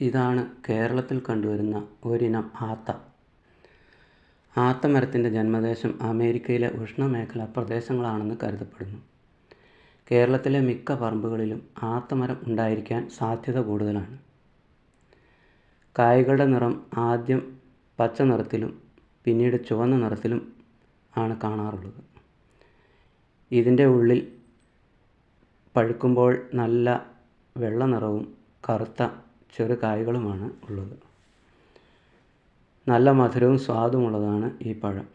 ഇതാണ് കേരളത്തിൽ കണ്ടുവരുന്ന ഒരിനം ആത്ത. ആത്തമരത്തിന്റെ ജന്മദേശം അമേരിക്കയിലെ ഉഷ്ണമേഖലാ പ്രദേശങ്ങളാണെന്ന് കരുതപ്പെടുന്നു. കേരളത്തിലെ മിക്ക പറമ്പുകളിലും ആത്തമരം ഉണ്ടായിരിക്കാൻ സാധ്യത കൂടുതലാണ്. കായകളുടെ നിറം ആദ്യം പച്ച നിറത്തിലും പിന്നീട് ചുവന്ന നിറത്തിലും ആണ് കാണാറുള്ളത്. ഇതിന്റെ ഉള്ളിൽ പഴുക്കുമ്പോൾ നല്ല വെള്ള നിറവും കറുത്ത ചെറു കായ്കളുമാണ് ഉള്ളത്. നല്ല മധുരവും സ്വാദുമുള്ളതാണ് ഈ പഴം.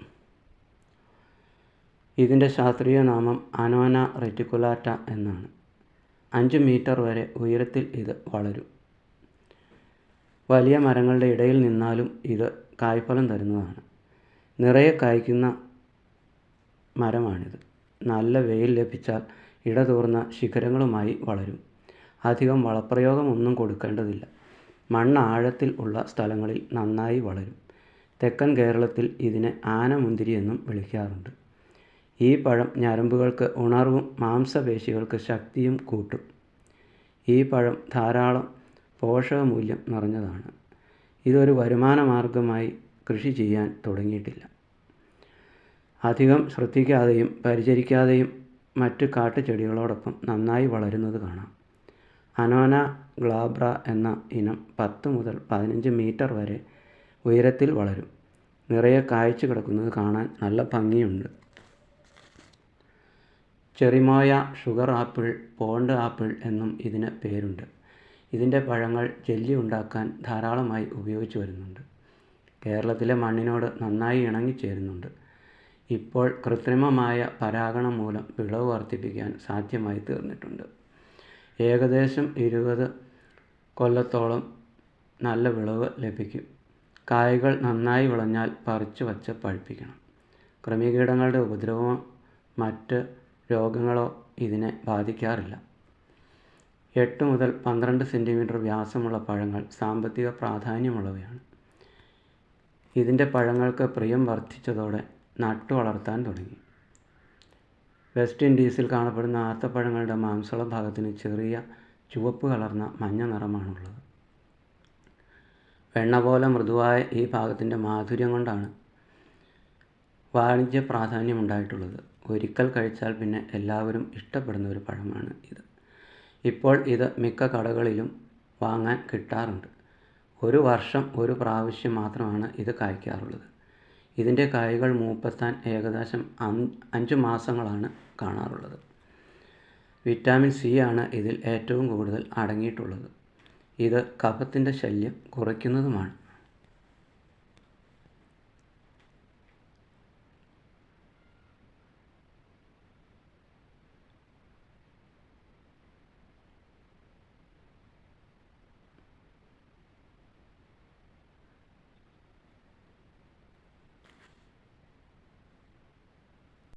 ഇതിന്റെ ശാസ്ത്രീയ നാമം അനോന റെറ്റിക്കുലാറ്റ എന്നാണ്. അഞ്ച് മീറ്റർ വരെ ഉയരത്തിൽ ഇത് വളരും. വലിയ മരങ്ങളുടെ ഇടയിൽ നിന്നാലും ഇത് കായ്ഫലം തരുന്നതാണ്. നിറയെ കായ്ക്കുന്ന മരമാണിത്. നല്ല വെയിൽ ലഭിച്ചാൽ ഇടതൂർന്ന ശിഖരങ്ങളുമായി വളരും. അധികം വളപ്രയോഗമൊന്നും കൊടുക്കേണ്ടതില്ല. മണ്ണ് ആഴത്തിൽ ഉള്ള സ്ഥലങ്ങളിൽ നന്നായി വളരും. തെക്കൻ കേരളത്തിൽ ഇതിനെ ആനമുന്തിരി എന്നും വിളിക്കാറുണ്ട്. ഈ പഴം ഞരമ്പുകൾക്ക് ഉണർവും മാംസപേശികൾക്ക് ശക്തിയും കൂട്ടും. ഈ പഴം ധാരാളം പോഷകമൂല്യം നിറഞ്ഞതാണ്. ഇതൊരു വരുമാന മാർഗമായി കൃഷി ചെയ്യാൻ തുടങ്ങിയിട്ടില്ല. അധികം ശ്രദ്ധിക്കാതെയും പരിചരിക്കാതെയും മറ്റ് കാട്ടുചെടികളോടൊപ്പം നന്നായി വളരുന്നത് കാണാം. അനോന ഗ്ലാബ്ര എന്ന ഇനം പത്ത് മുതൽ പതിനഞ്ച് മീറ്റർ വരെ ഉയരത്തിൽ വളരും. നിറയെ കായ്ച്ചു കിടക്കുന്നത് കാണാൻ നല്ല ഭംഗിയുണ്ട്. Cherimoya sugar apple pond apple എന്നും ഇതിന് പേരുണ്ട്. ഇതിന്റെ പഴങ്ങൾ ജെല്ലി ഉണ്ടാക്കാൻ ധാരാളമായി ഉപയോഗിച്ചു വരുന്നുണ്ട്. കേരളത്തിലെ മണ്ണിനോട് നന്നായി ഇണങ്ങിച്ചേരുന്നുണ്ട്. ഇപ്പോൾ കൃത്രിമമായ പരാഗണം മൂലം വിളവ് വർദ്ധിപ്പിക്കാൻ സാധ്യമായി തീർന്നിട്ടുണ്ട്. ഏകദേശം ഇരുപത് കൊല്ലത്തോളം നല്ല വിളവ് ലഭിക്കും. കായ്കൾ നന്നായി വിളഞ്ഞാൽ പറിച്ചു വച്ച് പഴുപ്പിക്കണം. കൃമികീടങ്ങളുടെ ഉപദ്രവമോ മറ്റ് രോഗങ്ങളോ ഇതിനെ ബാധിക്കാറില്ല. എട്ട് മുതൽ പന്ത്രണ്ട് സെന്റിമീറ്റർ വ്യാസമുള്ള പഴങ്ങൾ സാമ്പത്തിക പ്രാധാന്യമുള്ളവയാണ്. ഇതിന്റെ പഴങ്ങൾക്ക് പ്രിയം വർദ്ധിച്ചതോടെ നട്ടു വളർത്താൻ തുടങ്ങി. വെസ്റ്റ് ഇൻഡീസിൽ കാണപ്പെടുന്ന ആത്തപ്പഴങ്ങളുടെ മാംസള ഭാഗത്തിന് ചെറിയ ചുവപ്പ് കലർന്ന മഞ്ഞ നിറമാണുള്ളത്. വെണ്ണ പോലെ മൃദുവായ ഈ ഭാഗത്തിന്റെ മാധുര്യം കൊണ്ടാണ് വാണിജ്യ പ്രാധാന്യമുണ്ടായിട്ടുള്ളത്. ഒരിക്കൽ കഴിച്ചാൽ പിന്നെ എല്ലാവരും ഇഷ്ടപ്പെടുന്ന ഒരു പഴമാണ് ഇത്. ഇപ്പോൾ ഇത് മിക്ക കടകളിലും വാങ്ങാൻ കിട്ടാറുണ്ട്. ഒരു വർഷം ഒരു പ്രാവശ്യം മാത്രമാണ് ഇത് കായ്ക്കാറുള്ളത്. ഇതിന്റെ കായ്കൾ മൂപ്പെത്താൻ ഏകദേശം അഞ്ച് മാസങ്ങളാണ് കാണാറുള്ളത്. വിറ്റാമിൻ സി ആണ് ഇതിൽ ഏറ്റവും കൂടുതൽ അടങ്ങിയിട്ടുള്ളത്. ഇത് കഫത്തിന്റെ ശല്യം കുറയ്ക്കുന്നതുമാണ്.